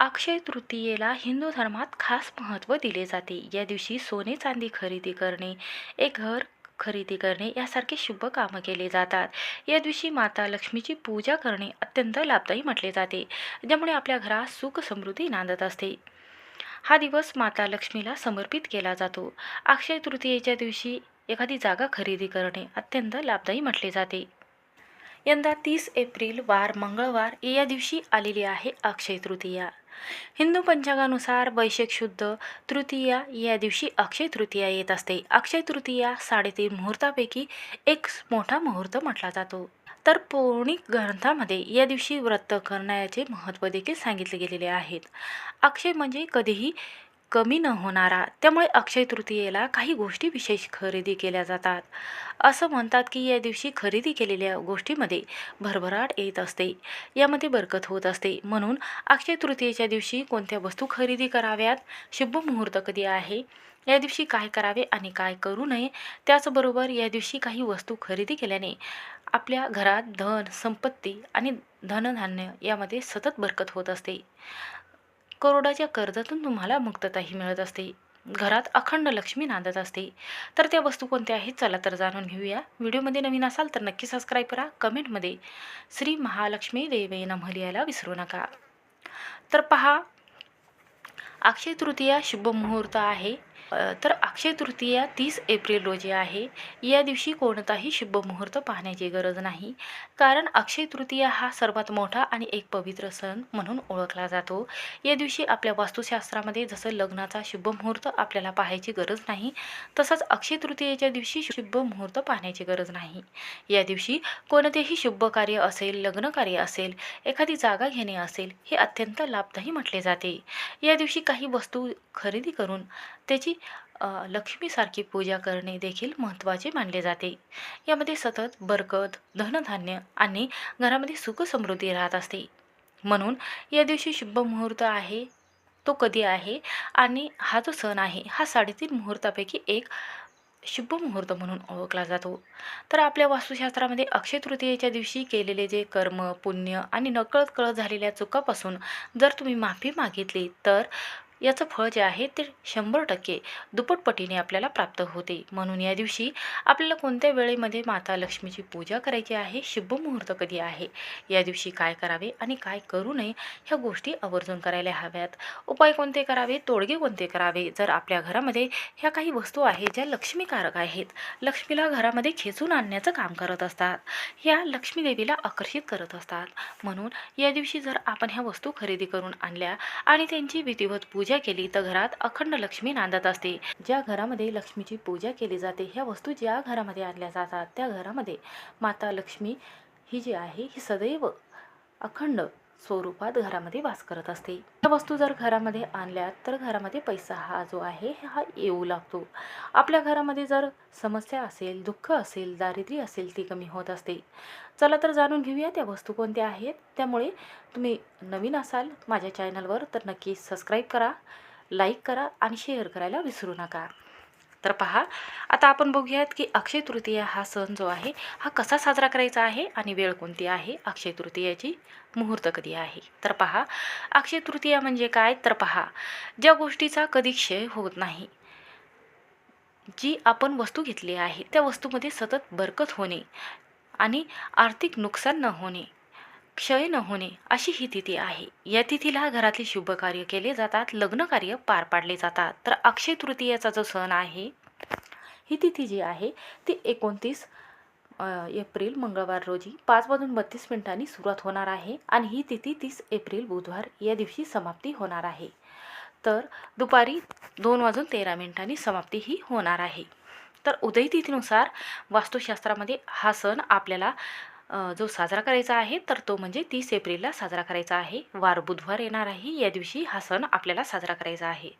अक्षय तृतीयेला हिंदू धर्मात खास महत्त्व दिले जाते. या दिवशी सोने चांदी खरेदी करणे एक घर खरेदी करणे यासारखे शुभ कामं केले जातात. या दिवशी माता लक्ष्मीची पूजा करणे अत्यंत लाभदायी म्हटले जाते ज्यामुळे आपल्या घरात सुख समृद्धी नांदत असते. हा दिवस माता लक्ष्मीला समर्पित केला जातो. अक्षय तृतीयेच्या दिवशी एखादी जागा खरेदी करणे अत्यंत लाभदायी म्हटले जाते. यंदा तीस एप्रिल वार मंगळवार. या दिवशी आलेली आहे अक्षय तृतीया. हिंदू पंचांगानुसार वैशाख शुद्ध तृतीया या दिवशी अक्षय तृतीया येत असते. अक्षय तृतीया साडेतीन मुहूर्तापैकी एक मोठा मुहूर्त म्हटला जातो. तर पौणिक ग्रंथामध्ये या दिवशी व्रत करण्याचे महत्त्व देखील सांगितले गेलेले आहेत. अक्षय म्हणजे कधीही कमी न होणारा त्यामुळे अक्षय तृतीयेला काही गोष्टी विशेष खरेदी केल्या जातात. असं म्हणतात की या दिवशी खरेदी केलेल्या गोष्टीमध्ये भरभराट येत असते. यामध्ये बरकत होत असते. म्हणून अक्षय तृतीयेच्या दिवशी कोणत्या वस्तू खरेदी कराव्यात? शुभ मुहूर्त कधी आहे? या दिवशी काय करावे आणि काय करू नये? त्याचबरोबर या दिवशी काही वस्तू खरेदी केल्याने आपल्या घरात धन संपत्ती आणि धनधान्य यामध्ये सतत बरकत होत असते. करोडाच्या कर्जातून तुम्हाला मुक्तताही मिळत असते. घरात अखंड लक्ष्मी नांदत असते. तर त्या वस्तू कोणत्या आहेत? चला तर जाणून घेऊया. व्हिडिओमध्ये नवीन असाल तर नक्की सबस्क्राईब करा. कमेंटमध्ये श्री महालक्ष्मी देवे नम लिहायला विसरू नका. तर पहा अक्षय तृतीया शुभ मुहूर्त आहे. तर अक्षय तृतीया तीस एप्रिल रोजी आहे. या दिवशी कोणताही शुभ मुहूर्त पाहण्याची गरज नाही. कारण अक्षय तृतीया हा सर्वात मोठा आणि एक पवित्र सण म्हणून ओळखला जातो. या दिवशी आपल्या वास्तुशास्त्रामध्ये जसं लग्नाचा शुभ मुहूर्त आपल्याला पाहायची गरज नाही तसंच अक्षय तृतीयेच्या दिवशी शुभ मुहूर्त पाहण्याची गरज नाही. या दिवशी कोणतेही शुभ कार्य असेल लग्न कार्य असेल एखादी जागा घेणे असेल हे अत्यंत लाभदायी म्हटले जाते. या दिवशी काही वस्तू खरेदी करून त्याची लक्ष्मीसारखी पूजा करणे देखील महत्त्वाचे मानले जाते. यामध्ये सतत बरकत धनधान्य आणि घरामध्ये सुखसमृद्धी राहत असते. म्हणून या दिवशी शुभ मुहूर्त आहे तो कधी आहे आणि हा जो सण आहे हा साडेतीन मुहूर्तापैकी एक शुभ मुहूर्त म्हणून ओळखला जातो. तर आपल्या वास्तुशास्त्रामध्ये अक्षय तृतीयेच्या दिवशी केलेले जे कर्म पुण्य आणि नकळत कळत झालेल्या चुकापासून जर तुम्ही माफी मागितली तर याचं फळ जे आहे ते शंभर टक्के दुप्पटपटीने आपल्याला प्राप्त होते. म्हणून या दिवशी आपल्याला कोणत्या वेळेमध्ये माता लक्ष्मीची पूजा करायची आहे शुभ मुहूर्त कधी आहे? या दिवशी काय करावे आणि काय करू नये ह्या गोष्टी आवर्जून करायला हव्यात. उपाय कोणते करावे? तोडगे कोणते करावे? जर आपल्या घरामध्ये ह्या काही वस्तू आहेत ज्या लक्ष्मीकारक आहेत लक्ष्मीला घरामध्ये खेचून आणण्याचं काम करत असतात ह्या लक्ष्मीदेवीला आकर्षित करत असतात. म्हणून या दिवशी जर आपण ह्या वस्तू खरेदी करून आणल्या आणि त्यांची विधिवत पूजा पूजा केली तर घरात अखंड लक्ष्मी नांदत असते. ज्या घरामध्ये लक्ष्मीची पूजा केली जाते ह्या वस्तू ज्या घरामध्ये आणल्या जातात त्या घरामध्ये माता लक्ष्मी ही जी आहे ही सदैव अखंड स्वरूपात घरामध्ये वास करत असते. त्या वस्तू जर घरामध्ये आणल्या तर घरामध्ये पैसा हा जो आहे हा येऊ लागतो. आपल्या घरामध्ये जर समस्या असेल दुःख असेल दारिद्र्य असेल ती कमी होत असते. चला तर जाणून घेऊया त्या वस्तू कोणत्या आहेत. त्यामुळे तुम्ही नवीन असाल माझ्या चॅनलवर तर नक्की सबस्क्राईब करा लाईक करा आणि शेअर करायला विसरू नका. तर पहा आता आपण बघूयात की अक्षय तृतीया हा सण जो आहे हा कसा साजरा करायचा आहे आणि वेळ कोणती आहे? अक्षय तृतीयाची मुहूर्त कधी आहे? तर पहा अक्षय तृतीया म्हणजे काय? तर पहा ज्या गोष्टीचा कधी क्षय होत नाही जी आपण वस्तू घेतली आहे त्या वस्तूमध्ये सतत बरकत होणे आणि आर्थिक नुकसान न होणे क्षय न होणे अशी ही तिथी आहे. या तिथीला घरातले शुभ कार्य केले जातात लग्न कार्य पार पाडले जातात. तर अक्षय तृतीयाचा जो सण आहे ही तिथी जी आहे ती एकोणतीस एप्रिल मंगळवार रोजी पाच वाजून बत्तीस मिनिटांनी सुरुवात होणार आहे आणि ही तिथी तीस एप्रिल बुधवार या दिवशी समाप्ती होणार आहे. तर दुपारी दोन वाजून तेरा मिनिटांनी समाप्ती ही होणार आहे. तर उदय तिथीनुसार वास्तुशास्त्रामध्ये हा सण आपल्याला जो साजरा करायचा आहे तर तो म्हणजे तीस एप्रिलला साजरा करायचा आहे. वार बुधवार येणार आहे. या दिवशी हा सण आपल्याला साजरा करायचा आहे.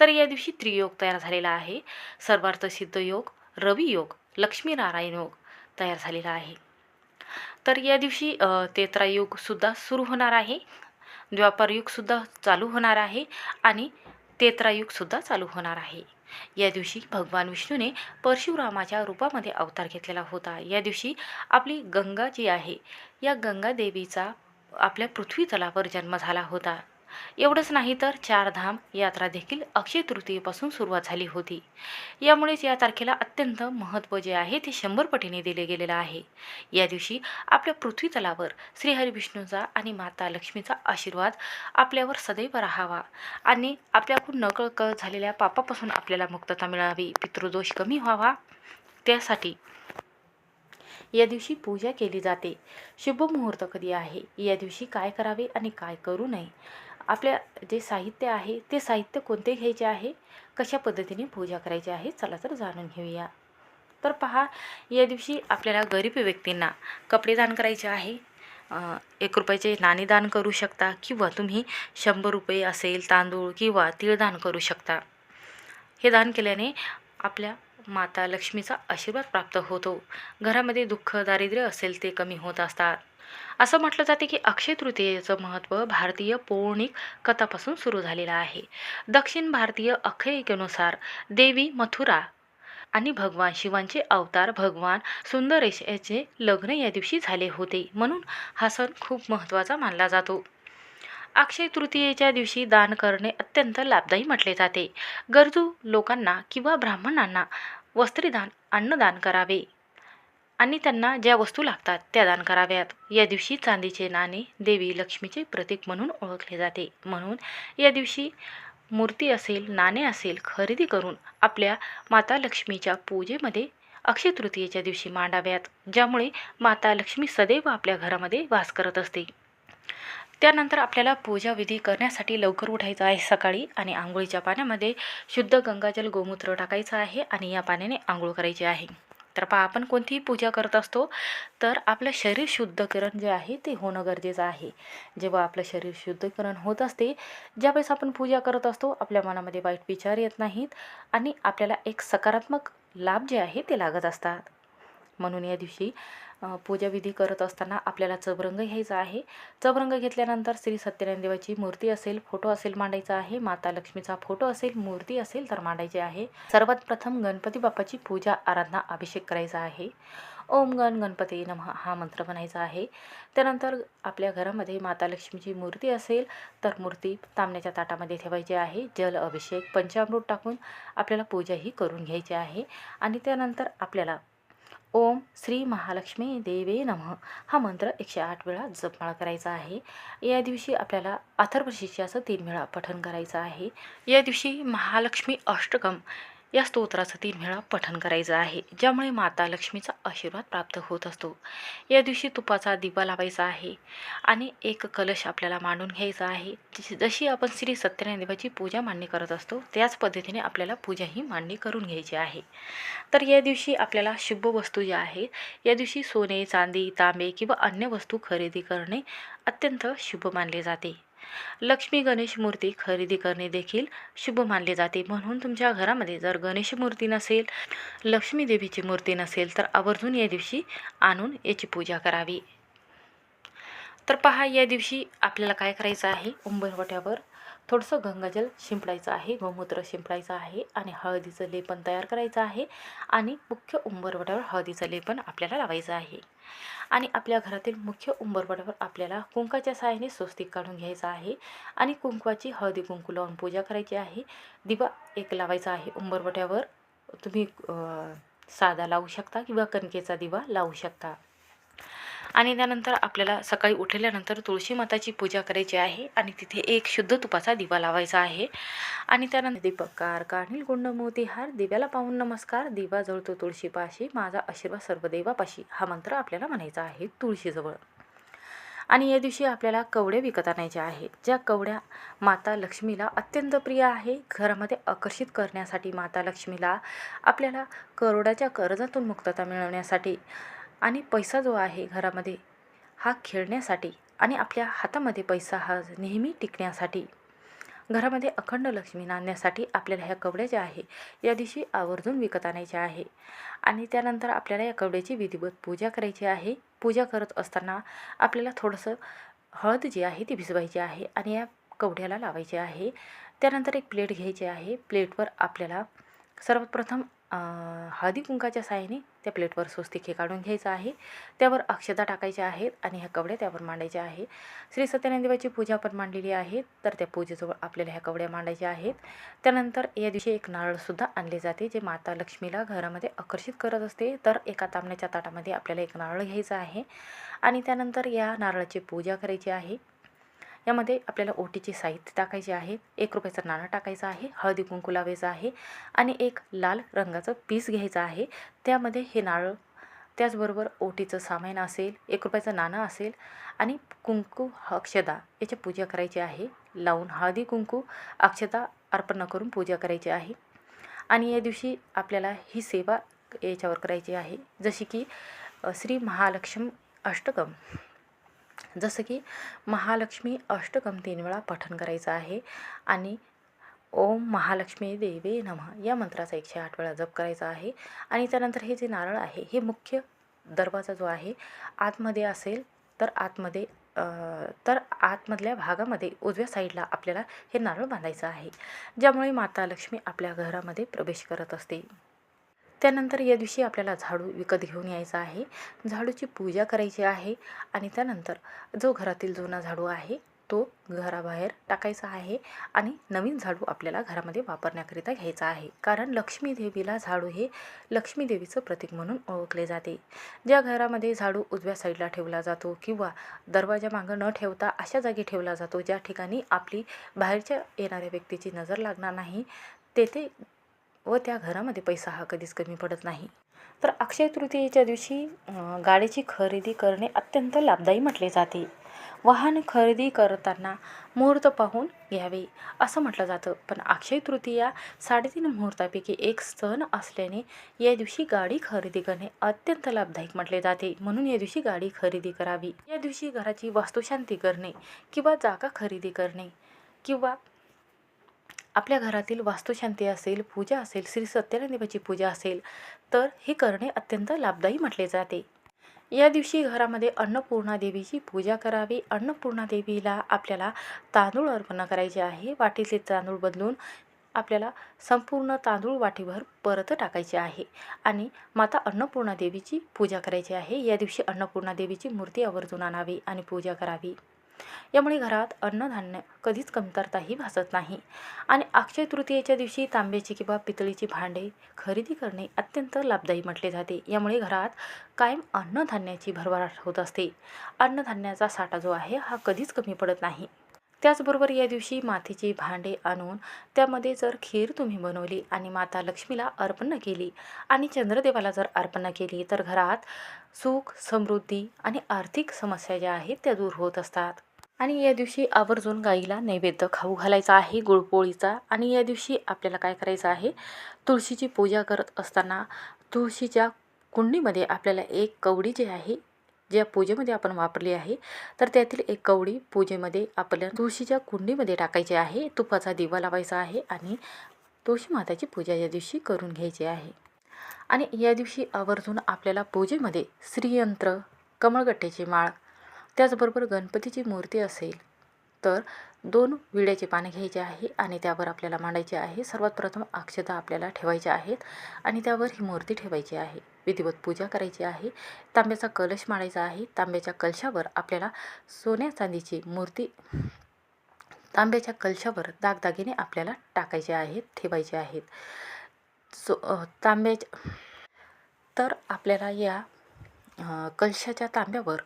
तर या दिवशी त्रियोग तयार झालेला आहे. सर्वार्थ सिद्ध योग रवी योग लक्ष्मीनारायण योग तयार झालेला आहे. तर या दिवशी तेत्रायुगसुद्धा सुरू होणार आहे. द्वापारयुगसुद्धा चालू होणार आहे आणि तेत्रायुगसुद्धा चालू होणार आहे. या दिवशी भगवान विष्णूने परशुरामाच्या रूपामध्ये अवतार घेतलेला होता. या दिवशी आपली गंगा जी आहे या गंगा देवीचा आपल्या पृथ्वी तलावर जन्म झाला होता. एवढंच नाही तर चारधाम यात्रा देखील अक्षय तृतीयेपासून सुरुवात झाली होती. यामुळेच या तारखेला अत्यंत महत्त्व जे आहे ते शंभर पटीने दिले गेलेलं आहे. या दिवशी आपल्या पृथ्वी तलावर श्रीहरिविष्णूचा आणि माता लक्ष्मीचा आशीर्वाद आपल्यावर सदैव राहावा आणि आपल्याकडून नकळकळ झालेल्या पापापासून आपल्याला मुक्तता मिळावी पितृदोष कमी व्हावा त्यासाठी या दिवशी पूजा केली जाते. शुभ मुहूर्त कधी आहे? या दिवशी काय करावे आणि काय करू नये? आपल्या जे साहित्य आहे ते साहित्य कोणते घ्यायचे आहे? कशा पद्धतीने पूजा करायची आहे? चला तर जाणून घेऊया. तर पहा या दिवशी आपल्याला गरीब व्यक्तींना कपडे दान करायचे आहे. एक रुपयाचे नाणे दान करू शकता किंवा तुम्ही शंभर रुपये असेल तांदूळ किंवा तीळ दान करू शकता. हे दान केल्याने आपल्या माता लक्ष्मीचा आशीर्वाद प्राप्त होतो. घरामध्ये दुःख दारिद्र्य असेल ते कमी होत असतात. असं म्हटलं जाते की अक्षय तृतीयेचं महत्त्व भारतीय पौराणिक कथापासून सुरू झालेलं आहे. दक्षिण भारतीय आख्यायिकेनुसार देवी मथुरा आणि भगवान शिवांचे अवतार भगवान सुंदरेश याचे लग्न या दिवशी झाले होते म्हणून हा सण खूप महत्त्वाचा मानला जातो. अक्षय तृतीयेच्या दिवशी दान करणे अत्यंत लाभदायी म्हटले जाते. गरजू लोकांना किंवा ब्राह्मणांना वस्त्रीदान अन्नदान करावे. आणि त्यांना ज्या वस्तू लागतात त्या दान कराव्यात. या दिवशी चांदीचे नाणे देवी लक्ष्मीचे प्रतीक म्हणून ओळखले जाते. म्हणून या दिवशी मूर्ती असेल नाणे असेल खरेदी करून आपल्या माता लक्ष्मीच्या पूजेमध्ये अक्षय तृतीयेच्या दिवशी मांडाव्यात ज्यामुळे माता लक्ष्मी सदैव आपल्या घरामध्ये वास करत असते. त्यानंतर आपल्याला पूजाविधी करण्यासाठी लवकर उठायचं आहे सकाळी आणि आंघोळीच्या पाण्यामध्ये शुद्ध गंगाजल गोमूत्र टाकायचं आहे आणि या पाण्याने आंघोळ करायची आहे. तर पहा आपण कोणतीही पूजा करत असतो तर आपलं शरीर शुद्धीकरण जे आहे ते होणं गरजेचं आहे. जेव्हा आपलं शरीर शुद्धीकरण होत असते ज्यावेळेस आपण पूजा करत असतो आपल्या मनामध्ये वाईट विचार येत नाहीत आणि आपल्याला एक सकारात्मक लाभ जे आहे ते लागत असतात. म्हणून या दिवशी पूजाविधी करत असताना आपल्याला चबरंग घ्यायचा आहे. चबरंग घेतल्यानंतर श्री सत्यनारायण देवाची मूर्ती असेल फोटो असेल मांडायचा आहे. माता लक्ष्मीचा फोटो असेल मूर्ती असेल तर मांडायची आहे. सर्वात प्रथम गणपती बाप्पाची पूजा आराधना अभिषेक करायचा आहे. ओम गण गणपती नम हा मंत्र म्हणायचा आहे. त्यानंतर आपल्या घरामध्ये माता लक्ष्मीची मूर्ती असेल तर मूर्ती तांबण्याच्या ताटामध्ये ठेवायची आहे. जल अभिषेक पंचामृत टाकून आपल्याला पूजाही करून घ्यायची आहे. आणि त्यानंतर आपल्याला ओम श्री महालक्ष्मी देवे नमः. हा मंत्र एकशे आठ वेळा जपमाळ करायचा आहे. या दिवशी आपल्याला अथर्वशीर्षाचं तीन वेळा पठण करायचं आहे. या दिवशी महालक्ष्मी अष्टकम या स्तोत्राचं तीन वेळा पठण करायचं आहे ज्यामुळे माता लक्ष्मीचा आशीर्वाद प्राप्त होत असतो. या दिवशी तुपाचा दिवा लावायचा आहे आणि एक कलश आपल्याला मांडून घ्यायचा आहे. जशी जशी आपण श्री सत्यनारायण देवाची पूजा मांडणी करत असतो त्याच पद्धतीने आपल्याला पूजा ही मांडणी करून घ्यायची आहे. तर या दिवशी आपल्याला शुभ वस्तू ज्या आहेत या दिवशी सोने चांदी तांबे किंवा अन्य वस्तू खरेदी करणे अत्यंत शुभ मानले जाते. लक्ष्मी गणेश मूर्ती खरेदी करणे देखील शुभ मानले जाते. म्हणून तुमच्या घरामध्ये जर गणेश मूर्ती नसेल लक्ष्मी देवीची मूर्ती नसेल तर आवर्जून या दिवशी आणून याची पूजा करावी. तर पहा या दिवशी आपल्याला काय करायचं आहे? उंबरवट्यावर थोडंसं गंगाजल शिंपडायचं आहे गोमूत्र शिंपडायचं आहे आणि हळदीचं लेपन तयार करायचं आहे आणि मुख्य उंबरवड्यावर हळदीचं लेपन आपल्याला लावायचं आहे. आणि आपल्या घरातील मुख्य उंबरवड्यावर आपल्याला कुंकाच्या साहाय्याने स्वस्तिक काढून घ्यायचं आहे आणि कुंकवाची हळदी कुंकू लावून पूजा करायची आहे. दिवा एक लावायचा आहे उंबरवट्यावर तुम्ही साधा लावू शकता किंवा कणकेचा दिवा लावू शकता. आणि त्यानंतर आपल्याला सकाळी उठल्यानंतर तुळशी माताची पूजा करायची आहे आणि तिथे एक शुद्ध तुपाचा दिवा लावायचा आहे. आणि त्यानंतर दीपकार काढील गुंड मोतीहार दिव्याला पाहून नमस्कार दिवा जळतो तुळशीपाशी माझा आशीर्वाद सर्व देवापाशी हा मंत्र आपल्याला म्हणायचा आहे तुळशीजवळ. आणि या दिवशी आपल्याला कवड्या विकत आणायच्या आहेत ज्या कवड्या माता लक्ष्मीला अत्यंत प्रिय आहे. घरामध्ये आकर्षित करण्यासाठी माता लक्ष्मीला आपल्याला करोडाच्या कर्जातून मुक्तता मिळवण्यासाठी आणि पैसा जो आहे घरामध्ये हा खेळण्यासाठी आणि आपल्या हातामध्ये पैसा हा नेहमी टिकण्यासाठी घरामध्ये अखंड लक्ष्मी नांदण्यासाठी आपल्याला ह्या कवड्या ज्या आहे या दिवशी आवर्जून विकत आणायच्या आहे. आणि त्यानंतर आपल्याला या कवड्याची विधिवत पूजा करायची आहे. पूजा करत असताना आपल्याला थोडंसं हळद जी आहे ती भिजवायची आहे आणि या कवड्याला लावायची आहे. त्यानंतर एक प्लेट घ्यायची आहे. प्लेटवर आपल्याला सर्वप्रथम हळदी कुंकाच्या साहाय्याने त्या प्लेटवर स्वस्तिक हे काढून घ्यायचं आहे. त्यावर अक्षता टाकायच्या आहेत आणि ह्या कवड्या त्यावर मांडायच्या आहे श्री सत्यनारायण देवाची पूजा आपण मांडलेली आहे. तर त्या पूजेजवळ आपल्याला ह्या कवड्या मांडायच्या आहेत. त्यानंतर या दिवशी एक नारळसुद्धा आणले जाते जे माता लक्ष्मीला घरामध्ये आकर्षित करत असते. तर एका तांबण्याच्या ताटामध्ये आपल्याला एक नारळ घ्यायचं आहे. आणि त्यानंतर या नारळाची पूजा करायची आहे. यामध्ये आपल्याला ओटीचे साहित्य टाकायचे आहे एक रुपयाचं नाणं टाकायचं आहे हळदी कुंकू लावायचं आहे आणि एक लाल रंगाचं पीस घ्यायचं आहे. त्यामध्ये हे नारळ त्याचबरोबर ओटीचं सामान असेल एक रुपयाचं नाणं असेल आणि कुंकू अक्षदा याची पूजा करायची आहे. लावून हळदी कुंकू अक्षता अर्पण करून पूजा करायची आहे. आणि या दिवशी आपल्याला ही सेवा याच्यावर करायची आहे जशी की श्री महालक्ष्मी अष्टकम. जसं की महालक्ष्मी अष्टकम तीन वेळा पठण करायचं आहे आणि ओम महालक्ष्मी देवे नमः या मंत्राचा एकशे आठ वेळा जप करायचा आहे. आणि त्यानंतर हे जे नारळ आहे हे मुख्य दरवाजा जो आहे आतमध्ये असेल तर आतमध्ये तर आतमधल्या भागामध्ये उजव्या साईडला आपल्याला हे नारळ बांधायचं आहे. ज्यामुळे माता लक्ष्मी आपल्या घरामध्ये प्रवेश करत असते. त्यानंतर या दिवशी आपल्याला झाडू विकत घेऊन यायचा आहे. झाडूची पूजा करायची आहे आणि त्यानंतर जो घरातील जुना झाडू आहे तो घराबाहेर टाकायचा आहे आणि नवीन झाडू आपल्याला घरामध्ये वापरण्याकरिता घ्यायचा आहे. कारण लक्ष्मी देवीला झाडू हे लक्ष्मी देवीचं प्रतीक म्हणून ओळखले जाते. ज्या घरामध्ये झाडू उजव्या साईडला ठेवला जातो किंवा दरवाजामागं न ठेवता अशा जागी ठेवला जातो ज्या ठिकाणी आपली बाहेरच्या येणाऱ्या व्यक्तीची नजर लागणार नाही तेथे व त्या घरामध्ये पैसा हा कधीच कमी पडत नाही. तर अक्षय तृतीयेच्या दिवशी गाडीची खरेदी करणे अत्यंत लाभदायी म्हटले जाते. वाहन खरेदी करताना मुहूर्त पाहून घ्यावे असं म्हटलं जातं. पण अक्षय तृतीया साडेतीन मुहूर्तापैकी एक सण असल्याने या दिवशी गाडी खरेदी करणे अत्यंत लाभदायक म्हटले जाते. म्हणून या दिवशी गाडी खरेदी करावी. या दिवशी घराची वास्तुशांती करणे किंवा जागा खरेदी करणे किंवा आपल्या घरातील वास्तुशांती असेल पूजा असेल श्री सत्यनादेवाची पूजा असेल तर हे करणे अत्यंत लाभदायी म्हटले जाते. या दिवशी घरामध्ये अन्नपूर्णा देवीची पूजा करावी. अन्नपूर्णा देवीला आपल्याला तांदूळ अर्पण करायचे आहे. वाटीतले तांदूळ बदलून आपल्याला संपूर्ण तांदूळ वाटीभर परत टाकायचे आहे आणि माता अन्नपूर्णा देवीची पूजा करायची आहे. या दिवशी अन्नपूर्णा देवीची मूर्ती आवर्जून आणावी आणि पूजा करावी. यामुळे घरात अन्नधान्य कधीच कमतरताही भासत नाही. आणि अक्षय तृतीयेच्या दिवशी तांब्याची किंवा पितळीची भांडे खरेदी करणे अत्यंत लाभदायी म्हटले जाते. यामुळे घरात कायम अन्नधान्याची भरभराट होत असते. अन्नधान्याचा साठा जो आहे हा कधीच कमी पडत नाही. त्याचबरोबर या दिवशी मातीची भांडे आणून त्यामध्ये जर खीर तुम्ही बनवली आणि माता लक्ष्मीला अर्पण केली आणि चंद्रदेवाला जर अर्पण केली तर घरात सुख समृद्धी आणि आर्थिक समस्या ज्या आहेत त्या दूर होत असतात. आणि या दिवशी आवर्जून गाईला नैवेद्य खाऊ घालायचा आहे गुळपोळीचा. आणि या दिवशी आपल्याला काय करायचं आहे? तुळशीची पूजा करत असताना तुळशीच्या कुंडीमध्ये आपल्याला एक कवडी जी आहे ज्या पूजेमध्ये आपण वापरली आहे तर त्यातील एक कवडी पूजेमध्ये आपल्या तुळशीच्या कुंडीमध्ये टाकायची आहे तुपाचा दिवा लावायचा आहे आणि तुळशी माताची पूजा या दिवशी करून घ्यायची आहे. आणि या दिवशी आवर्जून आपल्याला पूजेमध्ये श्रीयंत्र कमळगट्ट्याची माळ त्याचबरोबर गणपतीची मूर्ती असेल तर दोन विड्याचे पाने घ्यायचे आहे आणि त्यावर आपल्याला मांडायचे आहे. सर्वात प्रथम अक्षता आपल्याला ठेवायच्या आहेत आणि त्यावर ही मूर्ती ठेवायची आहे. विधिवत पूजा करायची आहे. तांब्याचा कलश मांडायचा आहे. तांब्याच्या कलशावर आपल्याला सोन्या चांदीची मूर्ती तांब्याच्या कलशावर दागदागिने आपल्याला टाकायचे आहेत ठेवायचे आहेत. सो तांब्याच्या तर आपल्याला या कलशाच्या तांब्यावर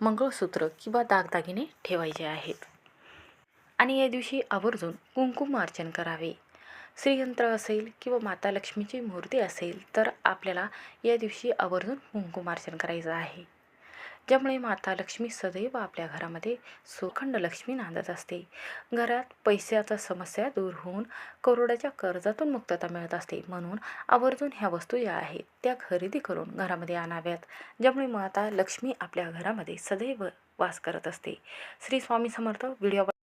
मंगळसूत्र किंवा दागदागिने ठेवायचे आहेत. आणि या दिवशी आवर्जून कुंकुमार्चन करावे. श्रीयंत्र असेल किंवा माता लक्ष्मीची मूर्ती असेल तर आपल्याला या दिवशी आवर्जून कुंकुमार्चन करायचं आहे. ज्यामुळे माता लक्ष्मी सदैव आपल्या घरामध्ये सुखंड लक्ष्मी नांदत असते. घरात पैशाचा समस्या दूर होऊन करोडाच्या कर्जातून मुक्तता मिळत असते. म्हणून आवर्जून ह्या वस्तू ज्या आहेत. त्या खरेदी करून घरामध्ये आणाव्यात. ज्यामुळे माता लक्ष्मी आपल्या घरामध्ये सदैव वास करत असते. श्री स्वामी समर्थ व्हिडिओ